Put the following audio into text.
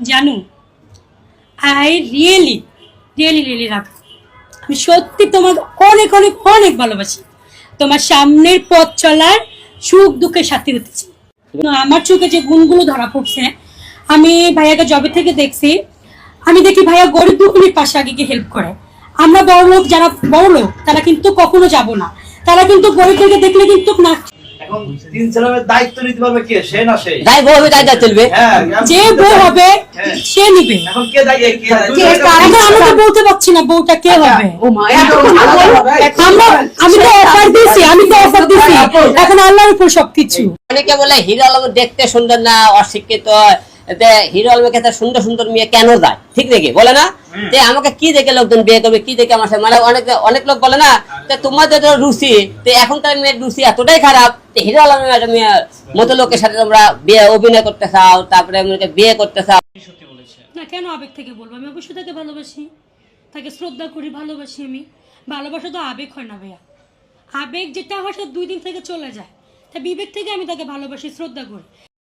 Janu I really really really রাখ আমি সত্যি তোমাকে অনেক অনেক অনেক ভালোবাসি। তোমার সামনের পথ চলার সুখ দুঃখের সাথী হতেছি আমার চোখে যে গুণগুলো ধরা পড়ছে, আমি ভাইয়াকে জবে থেকে দেখছি, আমি দেখি ভাইয়া গরিব দুঃখীর পাশে আগে গিয়ে হেল্প করে। আমরা বড় লোক যারা বড় লোক তারা কিন্তু কখনো যাব না। তারা কিন্তু গরিবদেরকে দেখলে কিন্তু না এখন তিন ছেলেমের দায়িত্ব নিতে পারবে কে? সে না সে? যাই বউ হবে তাই যা চলবে। যে বউ হবে। সে নিবে। এখন কে দায়িত্ব কে এখন আমি তো বলতে পারছি না বউটা কে হবে। ও মা আমরা আমি তো অফার আমি তো অফার দিয়েছি এখন আল্লাহর উপর সবকিছু অনেকে বলে হিরো আলম দেখতে সুন্দর না অশিক্ষিত। হিরো সুন্দর সুন্দর মেয়ে কেন যায় ঠিক দেখে বলে না? যে আমাকে কি দেখে লোকজন বিয়ে করবে কি দেখে আমার মানে অনেক অনেক লোক বলে না যে তোমাদের তো রুচি তো এখনকার মেয়ের রুচি এতটাই খারাপ যে হিরো আলমের একটা মেয়ে মতো লোকের সাথে তোমরা বিয়ে অভিনয় করতে চাও তারপরে বিয়ে করতে চাও। না কেন আবেগ থেকে বলব? আমি অবশ্যই তাকে ভালোবাসি। তাকে শ্রদ্ধা করি ভালোবাসি আমি। ভালোবাসা তো আবেগ হয় না ভাইয়া। আবেগ যেটা হয় সেটা দুই দিন থেকে চলে যায়। তা বিবেক থেকে আমি তাকে ভালোবাসি শ্রদ্ধা করি।